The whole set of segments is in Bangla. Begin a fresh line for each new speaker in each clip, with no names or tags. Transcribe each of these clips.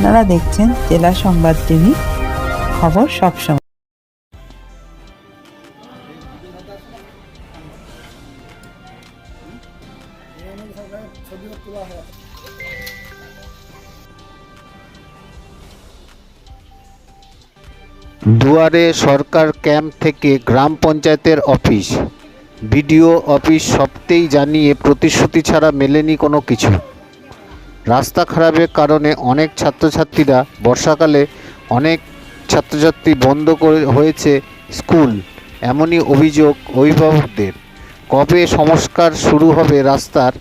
আপনারা দেখছেন জেলা সংবাদ টিভি, খবর সবসময়
দুয়ারে সরকার ক্যাম্প থেকে গ্রাম পঞ্চায়েতের অফিস। বিডিও অফিস সবতেই জানিয়ে প্রতিশ্রুতি ছাড়া মেলেনি কোনো কিছু। রাস্তা খারাপের কারণে অনেক ছাত্রছাত্রীরা বর্ষাকালে অনেক ছাত্রছাত্রী বন্ধ করে হয়েছে স্কুল, এমনই অভিযোগ অভিভাবকদের। কবে সংস্কার শুরু হবে রাস্তার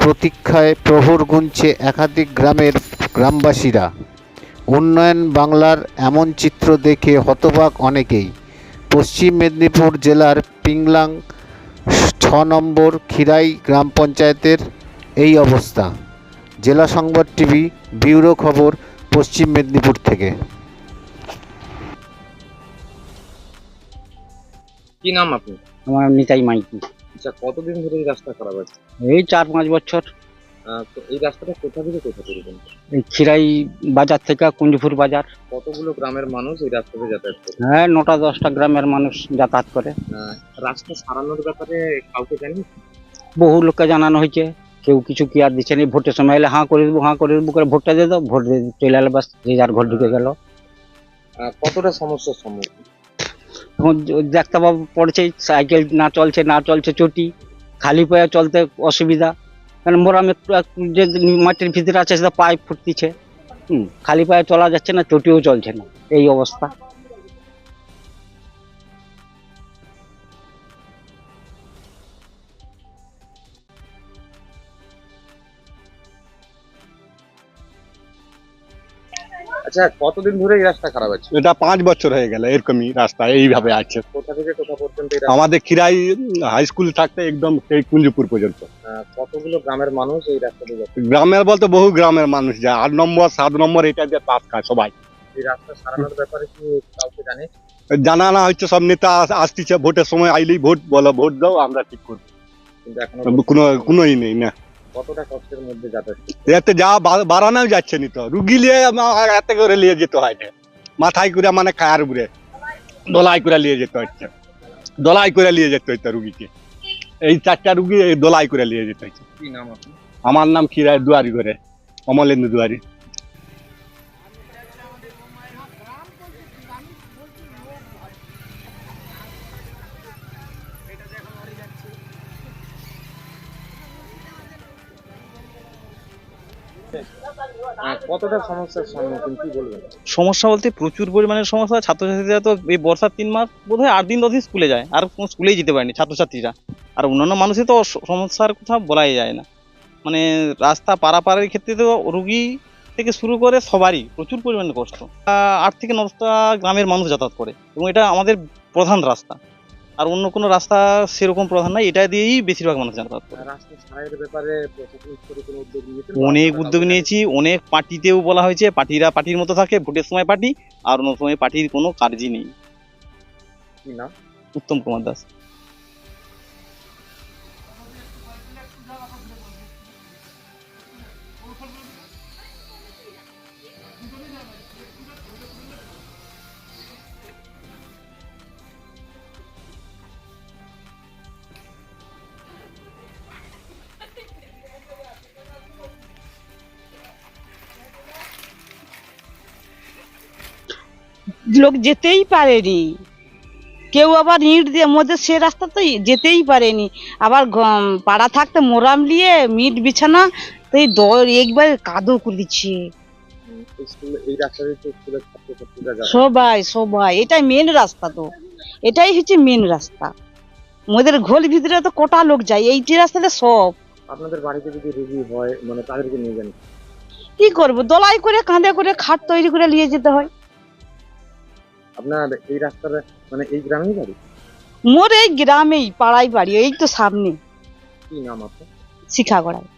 প্রতীক্ষায় প্রহর গুনছে একাধিক গ্রামের গ্রামবাসীরা। উন্নয়ন বাংলার এমন চিত্র দেখে হতবাক অনেকেই। পশ্চিম মেদিনীপুর জেলার পিংলাং ছ নম্বর খিরাই গ্রাম পঞ্চায়েতের এই অবস্থা। জেলা সংবাদ টিভি ব্যুরো খবর পশ্চিম মেদিনীপুর থেকে।
কি নাম আপনি
আমার নিতাই মাইতি।
আচ্ছা কতদিন ধরে এই রাস্তা খারাপ আছে?
এই চার পাঁচ বছর।
আহ, তো এই রাস্তাটা কোথা থেকে কোথা পর্যন্ত
এই খিরাই বাজার থেকে কুঞ্জপুর বাজার।
কতগুলো গ্রামের মানুষ এই রাস্তাতে যাতায়াত করে?
হ্যাঁ নটা দশটা গ্রামের মানুষ যাতায়াত করে।
আহ, রাস্তা সারানোর ব্যাপারে কাউকে জানি
বহু লোককে জানানো হয়েছে। কেউ কিছু কি আর দিচ্ছে না ভোটের সময় এলে হাঁ করে দেবো হাঁ করে দেবো করে ভোটটা দিয়ে দাও ভোট দিয়ে চলে এলো বাস যে যার ঘর ঢুকে গেল।
কতটা সমস্যার সম্মুখীন?
এখন পাবো পড়ছে সাইকেল না চলছে না চলছে চটি খালি পায়ে চলতে অসুবিধা। কারণ মোরাম একটু যে মাটির ভিতরে আছে সেটা পায়ে ফুটতিছে। হুম খালি পায়ে চলা যাচ্ছে না চটিও চলছে না এই অবস্থা।
আচ্ছা কতদিন ধরে এই রাস্তা খারাপ আছে?
এটা পাঁচ বছর হয়ে গেল এরকমই রাস্তা এইভাবে আছে।
কোথা থেকে কোথা পর্যন্ত
আমাদের খিরাই হাই স্কুল থাকতে একদম সেই কুঞ্জপুর পর্যন্ত।
কতগুলো গ্রামের মানুষ এই রাস্তাতে যাচ্ছে?
গ্রামের বলতে বহু গ্রামের মানুষ যায় আট নম্বর সাত নম্বর এটা দিয়ে পাস খায় সবাই।
এই রাস্তা সারানোর ব্যাপারে কি কাউকে জানে
জানা না হচ্ছে সব নেতা আসতেছে ভোটের সময় আইলেই ভোট বলো ভোট দাও আমরা ঠিক করব। কোনো কোনোই নেই না।
কতটা কষ্টের মধ্যে যাতায়াত
এতে যা বাড়ানো যাচ্ছে নি তো। রুগী নিয়ে আমার করে নিয়ে যেতে হয় মাথায় করে মানে খায়ার উপরে। দোলাই করে নিয়ে যেতে হচ্ছে। দোলাই করে নিয়ে যেতে হচ্ছে রুগীকে। এই চারটা রুগী দোলাই করে নিয়ে যেতে হচ্ছে আমার নাম খিরায় দুয়ারি করে। অমলেন্দু দুয়ারি।
কতটা সমস্যার
সমস্যা বলতে প্রচুর পরিমাণে সমস্যা। ছাত্রছাত্রীরা তো এই বর্ষার তিন মাস বোধ হয় আট দিন দশ দিন স্কুলে যায়। আর কোনো স্কুলেই যেতে পারেনি ছাত্রছাত্রীরা। আর অন্যান্য মানুষের তো সমস্যার কথা বলাই যায় না। মানে রাস্তা পারাপারের ক্ষেত্রে তো রুগী থেকে শুরু করে সবারই প্রচুর পরিমাণে কষ্ট। আট থেকে নটা গ্রামের মানুষ যাতায়াত করে। এবং এটা আমাদের প্রধান রাস্তা। আর অন্য কোনো রাস্তা সেরকম প্রধান নাই এটা দিয়েই বেশিরভাগ মানুষ যাতায়াত করে। অনেক উদ্যোগ নিয়েছি অনেক পার্টিতেও বলা হয়েছে পার্টিরা পার্টির মতো থাকে ভোটের সময় পার্টি আর অন্য সময় পার্টির কোনো কাজই নেই। উত্তম কুমার দাস।
লোক যেতেই পারেনি। কেউ আবার ইট দিয়ে মধ্যে সে রাস্তা তো যেতেই পারেনি। আবার পাড়া থাকতে মোরাম নিয়ে মিট বিছানা তো এই দর একবার কাদো করে দিচ্ছে
উম, এই স্কুলে এই রাস্তাতে তো স্কুলের ছাত্রছাত্রীরা যাতায়াত
সবাই সবাই এটাই মেন রাস্তা তো। এটাই হচ্ছে মেন রাস্তা। মোদের ঘোল ভিতরে তো কটা লোক যায় এই যে রাস্তাতে সব।
আপনাদের বাড়িতে যদি রোগী হয় মানে তাদেরকে নিয়ে যান।
কি করব? দলাই করে কাঁধে করে খাট তৈরি করে নিয়ে যেতে হয়।
আপনার এই রাস্তার মানে এই গ্রামেই বাড়ি?
মোর এই গ্রামেই পাড়াই বাড়ি এই তো সামনে।
কি নাম আপনার?
শিখাগড়ায়।